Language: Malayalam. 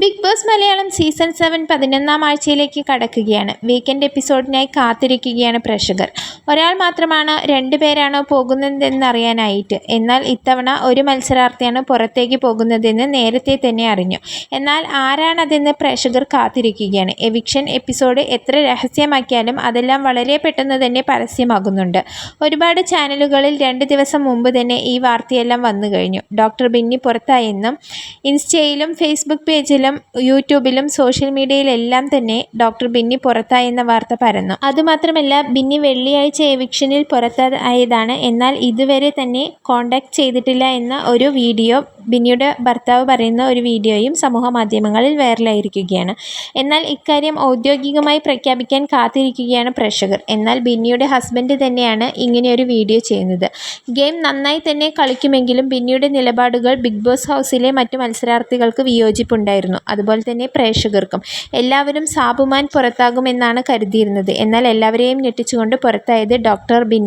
Big Boss Malayalam season seven പതിനൊന്നാം ആഴ്ചയിലേക്ക് കടക്കുകയാണ്. വീക്കെൻഡ് എപ്പിസോഡിനായി കാത്തിരിക്കുകയാണ് പ്രേക്ഷകർ. ഒരാൾ മാത്രമാണ് രണ്ടുപേരാണോ പോകുന്നതെന്നറിയാനായിട്ട്. എന്നാൽ ഇത്തവണ ഒരു മത്സരാർത്ഥിയാണ് പുറത്തേക്ക് പോകുന്നതെന്ന് നേരത്തെ തന്നെ അറിഞ്ഞു. എന്നാൽ ആരാണതെന്ന് പ്രേക്ഷകർ കാത്തിരിക്കുകയാണ്. എവിക്ഷൻ എപ്പിസോഡ് എത്ര രഹസ്യമാക്കിയാലും അതെല്ലാം വളരെ പെട്ടെന്ന് തന്നെ പരസ്യമാകുന്നുണ്ട്. ഒരുപാട് ചാനലുകളിൽ രണ്ട് ദിവസം മുമ്പ് തന്നെ ഈ വാർത്തയെല്ലാം വന്നു കഴിഞ്ഞു ഡോക്ടർ ബിന്നി പുറത്തായെന്നും ഇൻസ്റ്റയിലും ഫേസ്ബുക്ക് പേജിലും യൂട്യൂബിലും സോഷ്യൽ മീഡിയയിലെല്ലാം തന്നെ ഡോക്ടർ ബിന്നി പുറത്തായെന്ന വാർത്ത പരന്നു. അതുമാത്രമല്ല ബിന്നി വെള്ളിയാഴ്ച എവിക്ഷനിൽ പുറത്തായതാണ് എന്നാൽ ഇതുവരെ തന്നെ കോണ്ടാക്ട് ചെയ്തിട്ടില്ല എന്ന ഒരു വീഡിയോ ബിന്നിയുടെ ഭർത്താവ് പറയുന്ന ഒരു വീഡിയോയും സമൂഹ മാധ്യമങ്ങളിൽ വൈറലായിരിക്കുകയാണ്. എന്നാൽ ഇക്കാര്യം ഔദ്യോഗികമായി പ്രഖ്യാപിക്കാൻ കാത്തിരിക്കുകയാണ് പ്രേക്ഷകർ. എന്നാൽ ബിന്നിയുടെ ഹസ്ബൻഡ് തന്നെയാണ് ഇങ്ങനെയൊരു വീഡിയോ ചെയ്യുന്നത്. ഗെയിം നന്നായി തന്നെ കളിക്കുമെങ്കിലും ബിന്നിയുടെ നിലപാടുകൾ ബിഗ് ബോസ് ഹൗസിലെ മറ്റു മത്സരാർത്ഥികൾക്ക് വിയോജിപ്പുണ്ടായിരുന്നു. അതുപോലെ തന്നെ പ്രേക്ഷകർക്കും. എല്ലാവരും സാബുമാൻ പുറത്താകുമെന്നാണ് കരുതിയിരുന്നത്. എന്നാൽ എല്ലാവരെയും ഞെട്ടിച്ചുകൊണ്ട് പുറത്തായത് ഡോക്ടർ ബിൻ